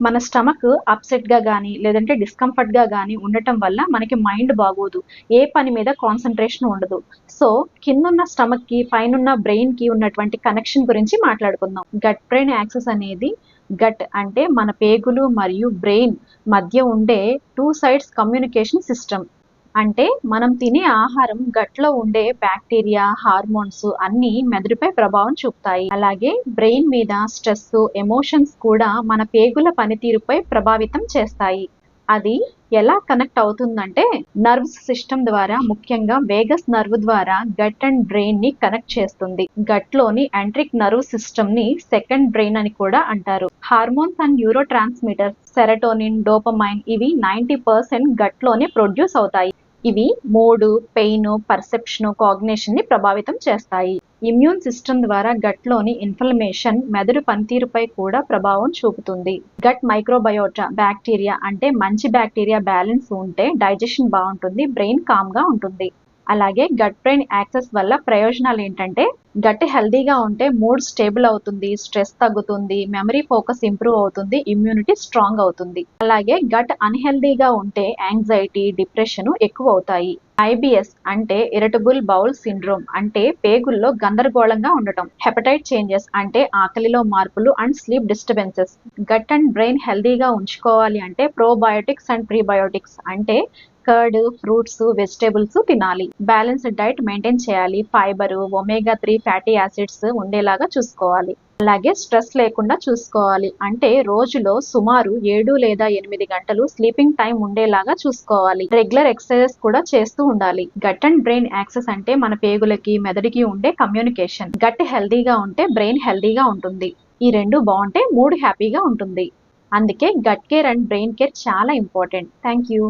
మన స్టమక్ అప్సెట్గా కానీ లేదంటే డిస్కంఫర్ట్గా కానీ ఉండటం వల్ల మనకి మైండ్ బాగోదు. ఏ పని మీద కాన్సన్ట్రేషన్ ఉండదు. సో కిందున్న స్టమక్కి పైనున్న బ్రెయిన్కి ఉన్నటువంటి కనెక్షన్ గురించి మాట్లాడుకుందాం. గట్ బ్రెయిన్ యాక్సెస్ అనేది గట్ అంటే మన పేగులు మరియు బ్రెయిన్ మధ్య ఉండే టూ సైడ్స్ కమ్యూనికేషన్ సిస్టమ్ అంటే మనం తినే ఆహారం గట్లో ఉండే బ్యాక్టీరియా హార్మోన్స్ అన్ని మెదడుపై ప్రభావం చూపుతాయి. అలాగే బ్రెయిన్ మీద స్ట్రెస్ ఎమోషన్స్ కూడా మన పేగుల పనితీరుపై ప్రభావితం చేస్తాయి. అది ఎలా కనెక్ట్ అవుతుందంటే నర్వ్స్ సిస్టమ్ ద్వారా ముఖ్యంగా వేగస్ నర్వ్ ద్వారా గట్ అండ్ బ్రెయిన్ని కనెక్ట్ చేస్తుంది. గట్లోని ఎంట్రిక్ నర్వ్ సిస్టమ్ని సెకండ్ బ్రెయిన్ అని కూడా అంటారు. Hormones and neurotransmitters serotonin dopamine ఇవి నైంటీ పర్సెంట్ గట్లోనే ప్రొడ్యూస్ అవుతాయి. ఇవి మూడు పెయిన్ పర్సెప్షన్ కాగ్నేషన్ని ప్రభావితం చేస్తాయి. ఇమ్యూన్ సిస్టమ్ ద్వారా గట్లోని ఇన్ఫ్లమేషన్ మెదడు పనితీరుపై కూడా ప్రభావం చూపుతుంది. గట్ మైక్రోబయోటా బ్యాక్టీరియా అంటే మంచి బ్యాక్టీరియా బ్యాలెన్స్ ఉంటే డైజెషన్ బాగుంటుంది బ్రెయిన్ కామ్గా ఉంటుంది. అలాగే గట్ బ్రెయిన్ యాక్సెస్ వల్ల ప్రయోజనాలు ఏంటంటే గట్ హెల్దీగా ఉంటే మూడ్ స్టేబుల్ అవుతుంది స్ట్రెస్ తగ్గుతుంది మెమరీ ఫోకస్ ఇంప్రూవ్ అవుతుంది ఇమ్యూనిటీ స్ట్రాంగ్ అవుతుంది. అలాగే గట్ అన్హెల్దీగా ఉంటే యాంగ్జైటీ డిప్రెషన్ ఎక్కువ అవుతాయి. ఐబిఎస్ అంటే ఇరిటబుల్ బౌల్ సిండ్రోమ్ అంటే పేగుల్లో గందరగోళంగా ఉండటం. హెపటైట్ చేంజెస్ అంటే ఆకలిలో మార్పులు and sleep disturbances gut and brain హెల్దీగా ఉంచుకోవాలి అంటే ప్రోబయోటిక్స్ అండ్ ప్రీబయోటిక్స్ అంటే కర్డ్ ఫ్రూట్స్ వెజిటేబుల్స్ తినాలి. బ్యాలెన్స్డ్ డైట్ మెయింటైన్ చేయాలి. Fibre omega three fatty acids ఉండేలాగా చూసుకోవాలి. అలాగే స్ట్రెస్ లేకుండా చూసుకోవాలి. అంటే రోజులో సుమారు ఏడు లేదా ఎనిమిది గంటలు స్లీపింగ్ టైం ఉండేలాగా చూసుకోవాలి. రెగ్యులర్ ఎక్సర్సైజెస్ కూడా చేస్తూ ఉండాలి. గట్ అండ్ బ్రెయిన్ యాక్సెస్ అంటే మన పేగులకి మెదడుకి ఉండే కమ్యూనికేషన్. గట్ హెల్దీగా ఉంటే బ్రెయిన్ హెల్దీగా ఉంటుంది. ఈ రెండు బాగుంటే మూడు హ్యాపీగా ఉంటుంది. అందుకే gut care and brain care చాలా ఇంపార్టెంట్. Thank you